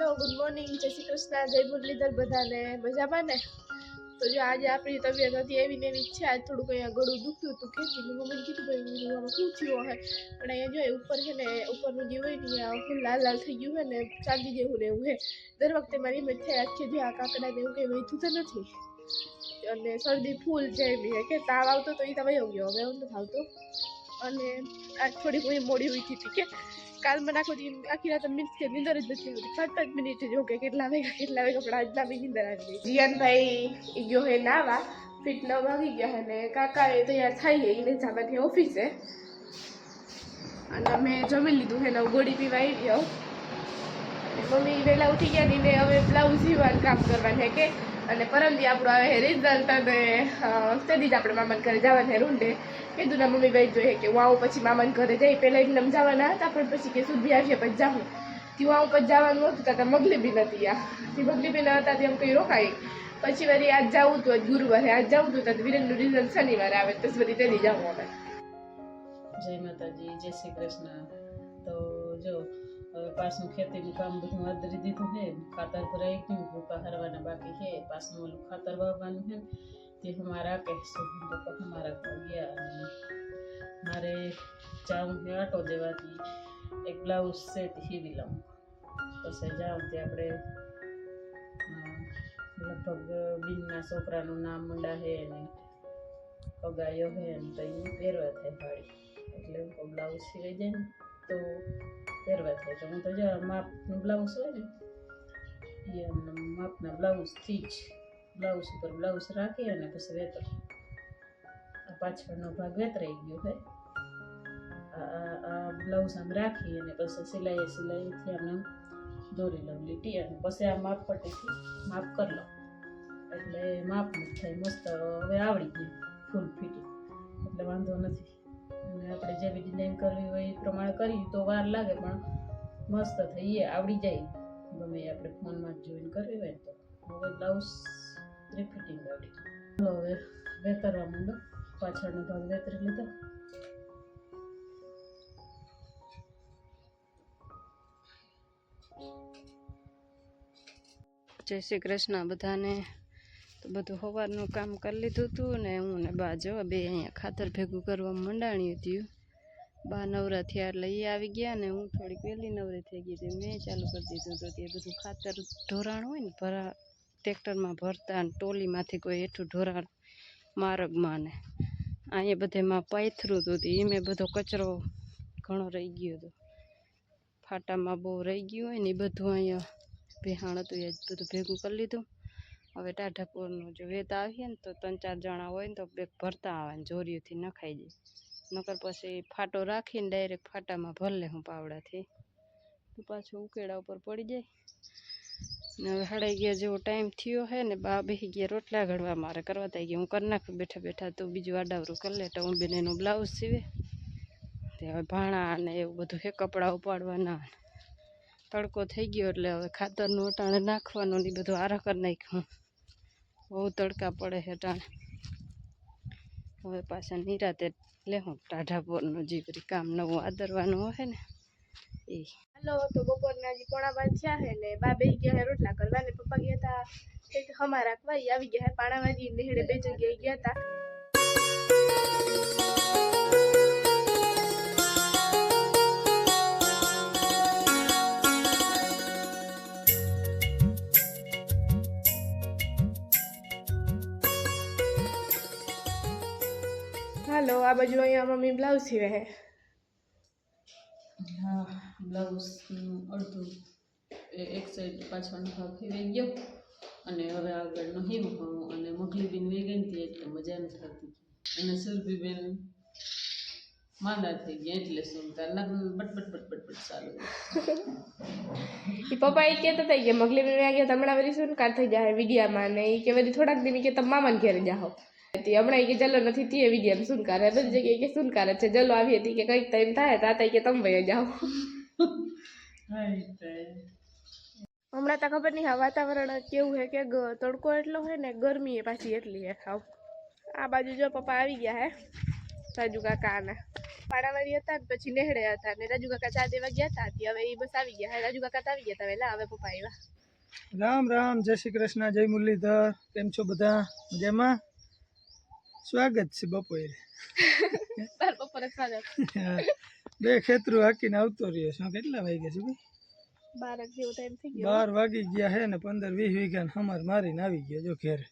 Hello good morning જય શ્રી કૃષ્ણ. જય મુરલીધર બધાને. મજામાં ને? તો જો આજે આપણી તબિયત હતી એવી ને એવી છે. થોડુંક અહીંયા ગળું દુખતું હતું મેં મમ્મીને કીધું, ભાઈ આમાં શું થયું હોય પણ અહીંયા જો ઉપર છે ને, ઉપરનું જે હોય ને ફૂલ લાલ લાલ થઈ ગયું હોય ને, ચાંદી જેવું ને એવું હે દર વખતે મારી હિંમત થાય આખી જે આ કાકડા ને એવું કંઈ વહેતું તો નથી. અને શરદી ફૂલ જાય બી કે તાવ આવતો તો એ તમે ગયો. હવે એવું નથી આવતો. અને આજ થોડી હું મોડી ઉઠી હતી કે કાલ મને આખો દી આખી રાત મીન્સ કે નીંદર જ નથી આવતી પાંચ પાંચ મિનિટ જ કે કેટલા વાગ્યા કેટલા વાગ્યા, પણ આજના બી નીંદર આવી ગઈ. જીયાનભાઈ ગયો હે નાવા, ફિટ નવ વાગી ગયા અને કાકા એ તૈયાર થઈ ગઈ એને જવાની ઓફિસે. અને મેં જમી લીધું હે ને ગોળી પીવા આવી ગયો મમ્મી વહેલા ઉઠી ગયા ને હવે બ્લાઉઝ સીવાનું કામ કરવાનું હે કે અને પરમદી આપણું આવે રિઝલ્ટ અને તેથી જ આપણે મામાને ઘરે જવાના હે રૂંડે કીધું, ના, મમ્મી ભાઈ જોઈએ કે હું આવું પછી મામાને ઘરે જઈ. પહેલાં એકદમ જવાના હતા, પણ પછી કે સુધી આવીએ પછી જાઉં. ત્યાં આવું પછી જવાનું હતું ત્યાં મગલી બી નથી આ. તે મગલી બી ન હતા, ત્યાં કંઈ રોકાઈ. પછી વળી આજ જવું હતું ગુરુવારે આજ જવું તો વિરેનનું રિઝલ્ટ શનિવારે આવે, તો બધી તેની જવું અમે. જય માતાજી, જય શ્રી કૃષ્ણ. તો જો હવે પાછું ખેતીનું કામ બધું આદરી દીધું છે. ખાતર ભરાઈ ગયું ભૂકા હરવાના બાકી છે. પાછું ઓલું ખાતર વાવવાનું છે. તે અમારા કહેશું તો અમારા પર ગયા અને મારે જાઉં છે આટો દેવાથી. એક બ્લાઉઝ છે તે સીવી લઉં. પછી જાઉં તે આપણે અમ, લગભગ બીનના છોકરાનું નામ મંડા છે ને પગાયો છે ને તો એને પહેરવા થાય ભાડી એટલે હું બ્લાઉઝ સિવાય જાય ને તો પહેરવા થાય તો હું તો જો માપનું બ્લાઉઝ હોય ને એ માપના બ્લાઉઝથી જ બ્લાઉઝ ઉપર બ્લાઉઝ રાખી અને પછી વેતર આ પાછળનો ભાગ વેતરાઈ ગયો હોય આ બ્લાઉઝ આમ રાખી અને પછી સિલાઈએ સિલાઈથી આમ દોરી લઉં લીટી અને પછી આ માપ પટ્ટીથી માપ કરી લઉં એટલે માપનું જ થાય મસ્ત હવે આવડી ગયું ફૂલ ફિટિંગ એટલે વાંધો નથી અને આપણે જેવી ડિઝાઇન કરવી હોય એ પ્રમાણે કરીએ, તો વાર લાગે, પણ મસ્ત થઈએ આવડી જાય. ગમે આપણે ફોનમાં જોઈન કરવી હોય તો. હવે બ્લાઉઝ થ્રી ફિટિંગ આવડી હવે વેતરવા માંડો. પાછળનો ભાગ વેતરી લીધો. જય શ્રી કૃષ્ણ બધાને. તો બધું સવારનું કામ કરી લીધું હતું ને હું ને બા જો બે અહીંયા ખાતર ભેગું કરવા મંડાણી હતી. બા નવરા થયા એટલે એ આવી ગયા ને હું થોડીક વહેલી નવરી થઈ ગઈ હતી. મેં ચાલુ કરી દીધું તો તે બધું ખાતર ઢોરાણ હોય ને ભરા, ટ્રેક્ટરમાં ભરતા ને ટોલીમાંથી કોઈ હેઠું ઢોરાણ માર્ગમાં ને. અહીંયા બધેમાં પાયથરું હતું. એ મેં બધો કચરો ઘણો રહી ગયો હતો. ફાટામાં બહુ રહી ગયું હોય ને એ બધું અહીંયા ભેહાણ હતું. એ બધું ભેગું કરી લીધું. હવે ટાઢાપુરનું જો વેત આવીએ ને તો ત્રણ ચાર જણા હોય ને તો બેગ ભરતા આવે ને જોરીઓથી નખાઈ જાય. નકર પછી ફાટો રાખીને ડાયરેક્ટ ફાટામાં ભર લે હું પાવડાથી. તો પાછું ઉકેડા ઉપર પડી જાય. ને હવે હડાઈ ગયા જેવો ટાઈમ થયો હે ને બા બેસી ગયા રોટલા ઘડવા, મારે કરવા થઈ ગયા. હું કરી નાખું બેઠા બેઠા તો બીજું આડાવરું કરી લે. તો હું બેન એનું બ્લાઉઝ સીવે. તે હવે ભાણા અને એવું બધું હે કપડાં ઉપાડવાના. તડકો થઈ ગયો એટલે હવે ખાતરનું અટાણે નાખવાનું ને બધું આરા કરી નાખ્યું. બહુ તડકા પડે હેઠાણ હવે પાછા નિરાતે લેવું ટાઢાપોરનું જે બધી કામ નવું આદરવાનું હોય ને, એ. હાલો, તો બપોરના હજી પોણા પાંચ થયા હે ને, બા બે ગયા હે રોટલા કરવા ને પપ્પા ગયા હતા, કંઈક હમા રાખવા આવી ગયા હે પાણાવાજી નેહડે બે જગ્યાએ ગયા હતા. હાલો આ બાજુ અહીંયા મમ્મી બ્લાઉઝ સીવે હે. હા બ્લાઉઝનું અડધું એક સાઈડ પાછળનો ભાગ હીવાઈ ગયો. અને હવે આગળનો હીવું અને મગલી બીન વે ગઈ એટલે મજા નથી થતી અને સુરભીબેન માંદા થઈ ગયા એટલે સુનતા લગ્ન બટબટ બટબટ બટ બટ બટ ચાલુ ઈ પપ્પા એ કહેતા થઈ કે મગલી બેન ગયા તો હમણાં વળી શું કાર થઈ જાય વિડિયામાં. ને એ કે વળી થોડાક દિન કે તમે મામાને ઘેરે જાઓ તે હમણાં કે જલો નથી તે વિડીયામાં શું બધી જગ્યાએ કે સુનકારે છે. જલો આવી હતી કે કંઈક ટાઈમ થાય તાતા કે તમે ભાઈ જાઓ. હમણાં તો ખબર નહીં વાતાવરણ કેવું છે કે ગ- તડકો એટલો હોય ને ગરમી એ પાછી એટલી હે ખાવ. આ બાજુ જો પપ્પા આવી ગયા હે રાજુ કાકા ને પાણાવાળી હતા ને પછી નેહડે હતા ને રાજુ કાકા ચા દેવા ગયા હતા હવે એ બસ આવી ગયા હે. રાજુ કાકા તો આવી ગયા હતા વેલા હવે પપ્પા આવ્યા. રામ રામ જય શ્રી કૃષ્ણ જય મુરલીધર. કેમ છો બધા? મજામાં? સ્વાગત છે બપોરે. તાર બપોરે સ્વાગત. બે ખેતરું હાકીને આવતો રહ્યો છે. કેટલા વાગ્યા છે ભાઈ? બાર વાગી ગયા હે ને પંદર વીસ વીઘા અમારે મારીને આવી ગયા જો ઘેરે.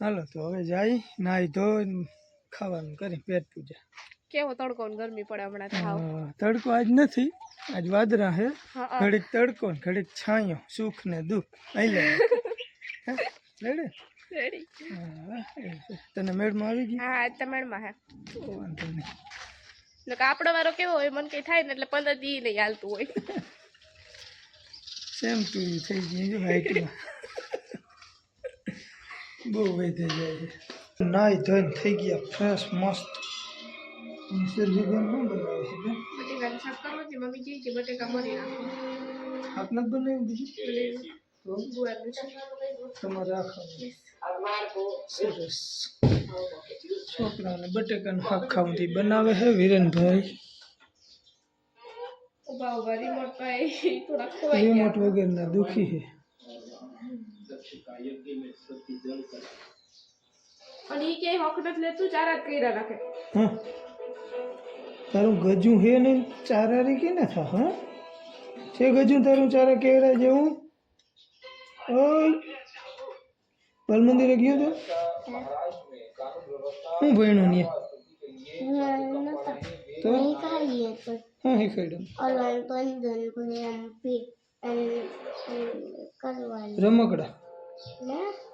હાલો તો હવે જાય નાહી ધોઈને ખાવાનું કરી પેટ પૂજા. કેવો તડકો ને ગરમી પડે હમણાં તડકો આજ નથી આજ વાદરા હે. ઘડીક તડકો ને ઘડીક છાંયો સુખ ને દુઃખ. અહીં લે હે? રેડી? રેડી હા, એવું છે. તને મેળમાં આવી ગઈ? હા આજ તમારમાં હે. વાંધો નહીં. એટલે કે આપણો વારો કેવો હોય મન કઈ થાય ને એટલે પંદર દી નહીં હાલતું હોય. સેમ ટુ યુ થઈ ગઈ જો હાઈટમાં. બહુ વધી જાય છે. નાઈ ધોઈને થઈ ગયા ફ્રેશ મસ્ત. સરજીબેન શું બનાવે છે બેન? બટેકાનું શાક કરવું છે મમ્મી કહે કે બટેકા ભરી નાખો. શાક નથી બનાવ્યું બીજું તો? ગુવારનું છે તમારે આ ખાવું સરસ છોકરાને બટેકાનું શાક ખાવું તે બનાવે છે વિરેનભાઈ. ઊભા ઊભા રિમોટ પાઈ થોડા ખોવાઈ રિમોટ ગયા વગરના દુખી છે. અને ઈ ક્યાંય હક નથી લેતું ચાર જ કર્યા રાખે. હા. તારું ગજું હે ને ચારારી કે ના થા હા? છે ગજું તારું ચારા કેવડા જેવું? ઓય. બાલ મંદિરે ગયો તો હું ભણ્યો ને તો હા શીખવાડ્યું રમકડા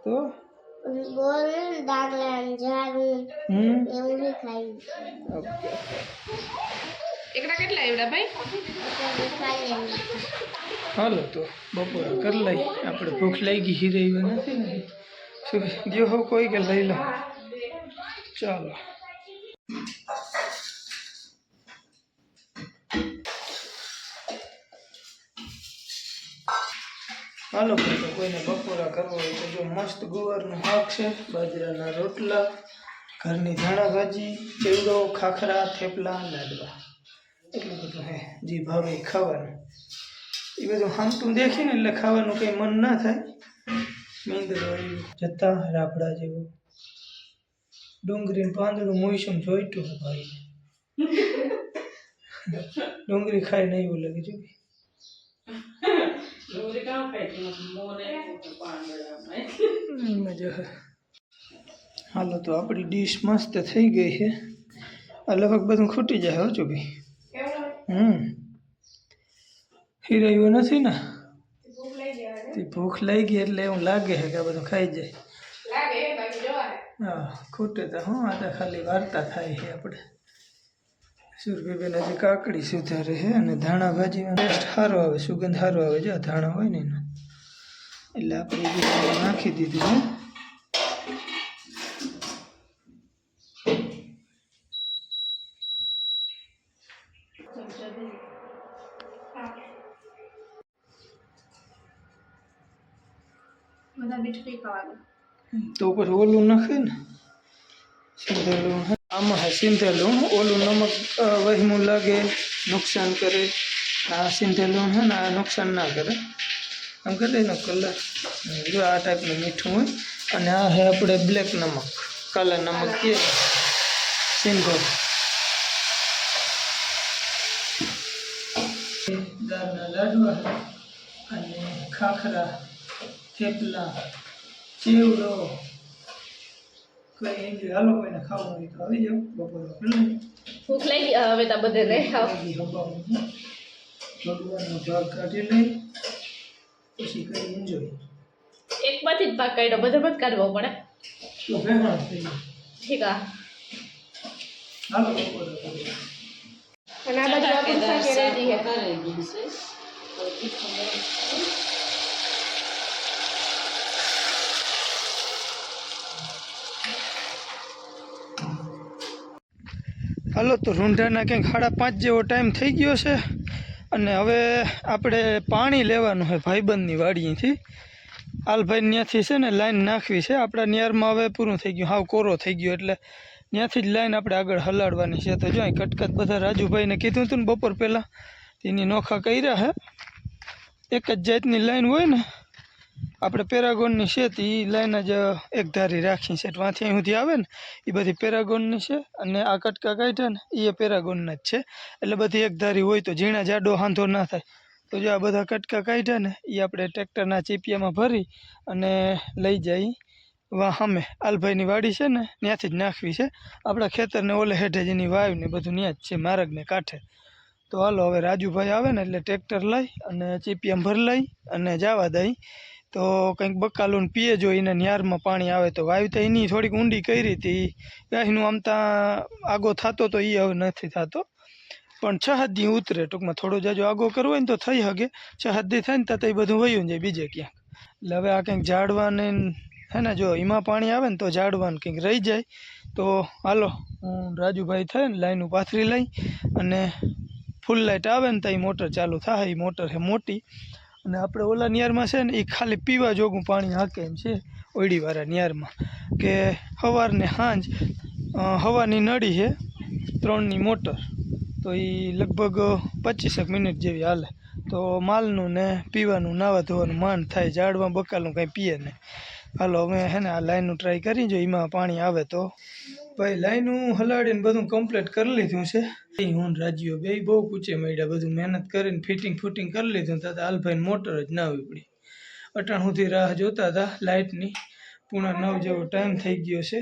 તો હમ ઓકે એકડા કેટલા એવડા ભાઈ હાલો તો બપોરે કરી લઈ આપણે ભૂખ લાગી હીરે એવા નથી ને શું ગયો હો કોઈ કે લઈ લો ચાલો હાલો તો કોઈને બપોરા કરવો હોય તો જો મસ્ત ગુવારનું શાક છે, બાજરાના રોટલા, ઘરની ધાણા ભાજી, ચેવડો, ખાખરા, થેપલા, લાડવા. એટલું બધું હે, જે ભાવે ખાવાનું. એ બધું હામતું દેખીને એટલે ખાવાનું કંઈ મન ના થાય. મીંદર વાળ્યું જતા રાબડા જેવું. ડુંગળી ને પાંદડું મોઈશું જોઈતું હે ભાઈ. ડુંગળી ખાઈ નહીં એવું લાગે જો મજા હે હાલો તો આપણી ડીશ મસ્ત થઈ ગઈ છે. આ લગભગ બધું ખૂટી જાય હો ચોભી હમ. હીરાયું નથી ને? ભૂખ લઈ ગયા તે ભૂખ લઈ ગઈ એટલે એવું લાગે છે કે આ બધું ખાઈ જાય. હે ખૂટે તો હું આ તો ખાલી વાર્તા થાય છે આપણે. સુરભીબેન હજી કાકડી સુધારે છે અને ધાણા ભાજીમાં ટેસ્ટ સારો આવે સુગંધ સારો આવે. જો ધાણા હોય ને એનો. એટલે આપણે નાખી દીધું બધા મીઠું નહીં ખાવાનું તો પછી ઓલું નાખે ને સિંધેલું આમાં હે સિંધેલું ઓલું નમક અ, વહેમું લાગે નુકસાન કરે આ સિંધેલું છે ને આ નુકસાન ના કરે આમ કરે એનો કલર જો આ ટાઈપનું મીઠું હોય અને આ હે આપણે બ્લેક નમક કાલા નમક કહીએ ને સિંધો દાળના લાડવા અને ખાખરા થેપલા ચેવડો કઈ એમ હાલો કોઈને ખાવું હોય તો આવી જાઓ બપોરે ભૂખ લઈ ગયા હવે તો બધે રહે ભગવાનનો ભાગ કાઢી લઈ પછી કઈ એન્જોય એક માંથી જ ભાગ કાઢ્યો બધો બધ કાઢવો પડે તો ભેગા થઈ ઠીક આ હાલો બપોરે અને આ બાજુ હાલો, તો રૂંઢાના ક્યાંક સાડા પાંચ જેવો ટાઈમ થઈ ગયો છે. અને હવે આપણે પાણી લેવાનું છે ભાઈબંધની વાડીથી આલભાઈ ત્યાંથી છે ને લાઈન નાખવી છે. આપણા નિયારમાં હવે પૂરું થઈ ગયું. હાવ કોરો થઈ ગયો એટલે ત્યાંથી જ લાઈન આપણે આગળ હલાડવાની છે. તો જો કટકટ બધા રાજુભાઈને કીધું હતું ને બપોર પહેલાં. તેની નોખા કર્યા હે. એક જ જાતની લાઈન હોય ને આપણે પેરાગોનની છે તે એ લાઈન જ એક ધારી રાખી છે. ત્યાંથી અહીં સુધી આવે ને એ બધી પેરાગોનની છે અને આ કટકા કાઢ્યા ને એ પેરાગોનના જ છે. એટલે બધી એક ધારી હોય તો ઝીણા જાડો હાંધો ના થાય. તો જો આ બધા કટકા કાઢ્યા ને એ આપણે ટ્રેક્ટરના ચીપિયામાં ભરી અને લઈ જઈ વા સામે આલભાઈની વાડી છે ને, ત્યાંથી જ નાખવી છે. આપણા ખેતરને ઓલે હેઠે જેની વાવ ને બધું ત્યાં જ છે, માર્ગને કાંઠે. તો હાલો, હવે રાજુભાઈ આવે ને એટલે ટ્રેક્ટર લઈ અને ચીપિયામાં ભરી લઈ અને જવા દઈ. તો કંઈક બકાલું પીએ જો એને ન્યારમાં પાણી આવે તો. વાયુ તો એની થોડીક ઊંડી કરી હતી. ગાયનું આમ ત્યાં આગો થતો તો એ હવે નથી થતો. પણ છ હદી ઉતરે, ટૂંકમાં થોડો જાજો આગો કરવો હોય ને તો થઈ શકે છ હદી થાય ને તો એ બધું વયું જાય બીજે ક્યાંક. એટલે હવે આ કંઈક ઝાડવાને હે ને જો એમાં પાણી આવે ને તો ઝાડવાને કંઈક રહી જાય. તો હાલો, હું રાજુભાઈ થાય ને લાઈનું પાથરી લઈ અને ફૂલ લાઇટ આવે ને તો મોટર ચાલુ થાય. એ મોટર છે મોટી. અને આપણે ઓલા નિયારમાં છે ને એ ખાલી પીવા જોગું પાણી હાકે એમ છે, ઓયડીવાળા નિયારમાં. કે સવારને સાંજ હવાની નળી છે, ત્રણની મોટર. તો એ લગભગ પચીસેક મિનિટ જેવી હાલે. તો માલનું ને પીવાનું, નાવા ધોવાનું માન થાય ઝાડમાં બકાલનું કાંઈ પીએ નહીં. હાલો, અમે હે ને આ લાઈનનું ટ્રાય કરી જો, એમાં પાણી આવે તો. ભાઈ લાઈનું હલાડીને બધું કમ્પ્લીટ કરી લીધું છે. હું રાજ્યો બે બહુ કૂચે મળ્યા, બધું મહેનત કરીને ફિટિંગ ફૂટિંગ કરી લીધું. તા હાલભાઈને મોટર જ ના આવી પડી અટાણ સુધી રાહ જોતા હતા લાઇટની પૂણા નવ જેવો ટાઈમ થઈ ગયો છે.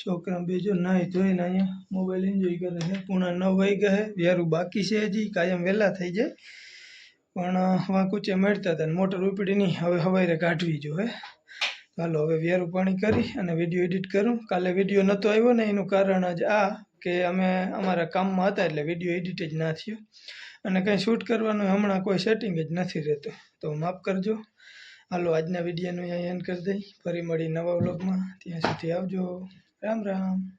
છોકરા બેજો નાહી ધોઈને અહીંયા મોબાઈલ એન્જોય કરે છે. પૂણા નવ વાગી ગયા વ્યારું બાકી છે હજી, કાયમ વહેલા થઈ જાય. પણ વાંકુચે મળતા હતા મોટર ઉપડી નહીં હવે હવારે કાઢવી જો હે ચાલો હવે વ્યારું પાણી કરી અને વીડિયો એડિટ કરું. કાલે વીડિયો નહોતો આવ્યો ને એનું કારણ જ આ કે અમે અમારા કામમાં હતા એટલે વીડિયો એડિટ જ ના થયો. અને કંઈ શૂટ કરવાનું હમણાં કોઈ સેટિંગ જ નથી રહેતું. તો માફ કરજો. હાલો, આજના વિડીયોનું અહીંયા એન્ડ કરી દઈ. ફરી મળી નવા વ્લોગમાં ત્યાં સુધી આવજો. રામ રામ.